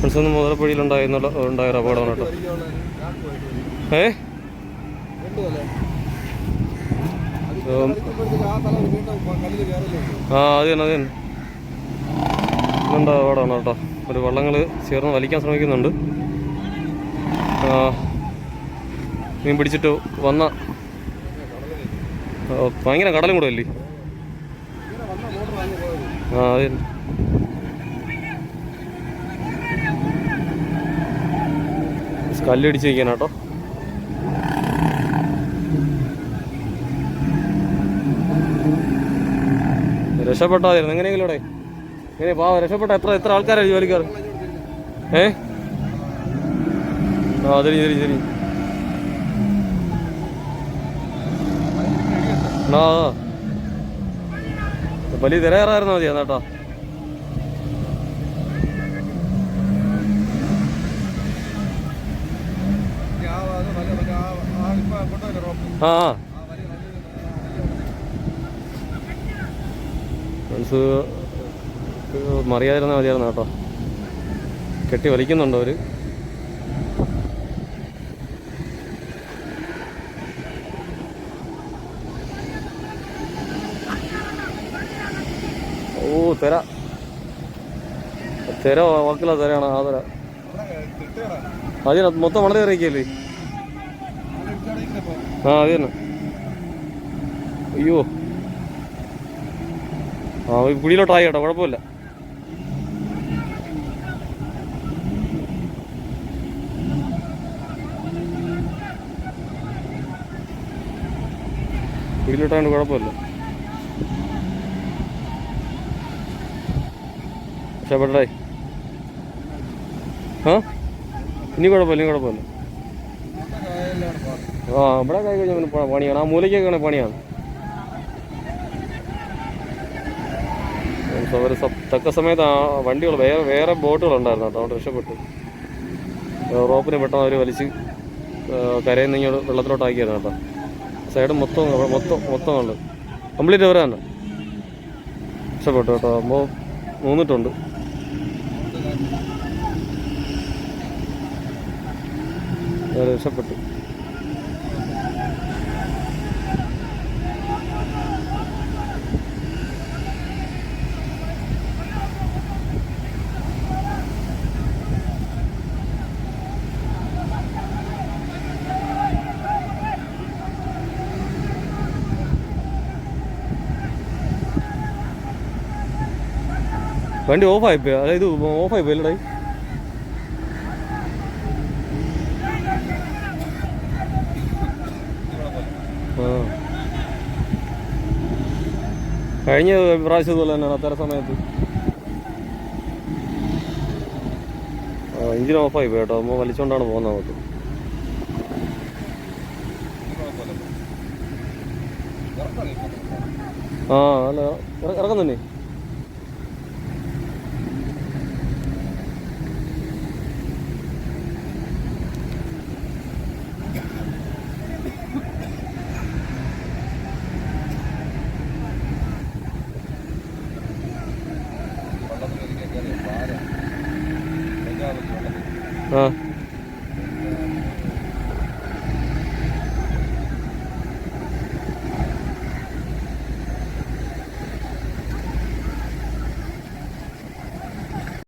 Friends ഉണ്ടായിരുന്നുള്ള ഉണ്ടായ ഒരു അപകടമാണ് കേട്ടോ. ഏ. ആ അത് തന്നെ അത് തന്നെ. ഇന്നുണ്ട് അപകടമാണ് കേട്ടോ. ഒരു വള്ളങ്ങൾ ചേർന്ന് വലിക്കാൻ ശ്രമിക്കുന്നുണ്ട്. മീൻ പിടിച്ചിട്ട് വന്ന ഭയങ്കര കടലും കൂടെ അല്ലേ? ആ അത് തന്നെ. കല്ലടിച്ച് വയ്ക്കാൻ കേട്ടോ. രക്ഷപ്പെട്ടായിരുന്നു എങ്ങനെയെങ്കിലും ഇവിടെ? എങ്ങനെ പാവ രക്ഷപ്പെട്ട എത്ര എത്ര ആൾക്കാരാണ് ജോലിക്കാർ? ഏ? ആ ശരി ശരി ശരി. വലിയ തിരയറായിരുന്നു മതി എന്നാട്ടോ ആ ഫ്രണ്ട്സ് മറിയാതിരുന്ന മതിയായിരുന്നു കേട്ടോ. കെട്ടി വലിക്കുന്നുണ്ടോ അവർ. ഓ തെര. തെര വാക്കില്ല തെരയാണ് ആ തെര. അതിന് മൊത്തം വളരെ ഇറക്കിയല്ലേ ആ അത് തന്നെ. അയ്യോ. ആ കുഴിയിലോട്ടായി കേട്ടോ കുഴപ്പമില്ല. കുഴിയിലോട്ടാണ്ട് കുഴപ്പമില്ല. രക്ഷപ്പെട്ടേ ആ? ഇനി കുഴപ്പമില്ല ഇനി കുഴപ്പമില്ല. ആ ഇവിടെ കൈ കഴിഞ്ഞ പിന്നെ പണിയാണ്. ആ മൂലയ്ക്കൊക്കെ പണിയാണ്. സ- തക്ക സമയത്ത് ആ വണ്ടികൾ വേറെ വേറെ ബോട്ടുകളുണ്ടായിരുന്നു കേട്ടോ. അവിടെ രക്ഷപ്പെട്ടു. റോപ്പിന് പെട്ടെന്ന് അവർ വലിച്ച് കരയിൽ നിന്ന് ഇങ്ങോട്ട് വെള്ളത്തിലോട്ട് കേട്ടോ. സൈഡ് മൊത്തം മൊത്തം മൊത്തം ഉണ്ട് കംപ്ലീറ്റ് വരാണ് രക്ഷപ്പെട്ടു കേട്ടോ. അപ്പോൾ മൂന്നിട്ടുണ്ട്. രക്ഷപ്പെട്ടു. വണ്ടി ഓഫ് ഓഫായിപ്പോയി. അതായത് ഓഫ് ആയി ആ. കഴിഞ്ഞ പ്രാവശ്യം പോലെ തന്നെയാണ് അത്തരം സമയത്ത്. എഞ്ചിൻ ഓഫായി പോയി കേട്ടോ. നമ്മൾ വലിച്ചോണ്ടാണ് പോകുന്നത് നമുക്ക്. ആ അല്ല ഇറ- ഇറക്കം ആ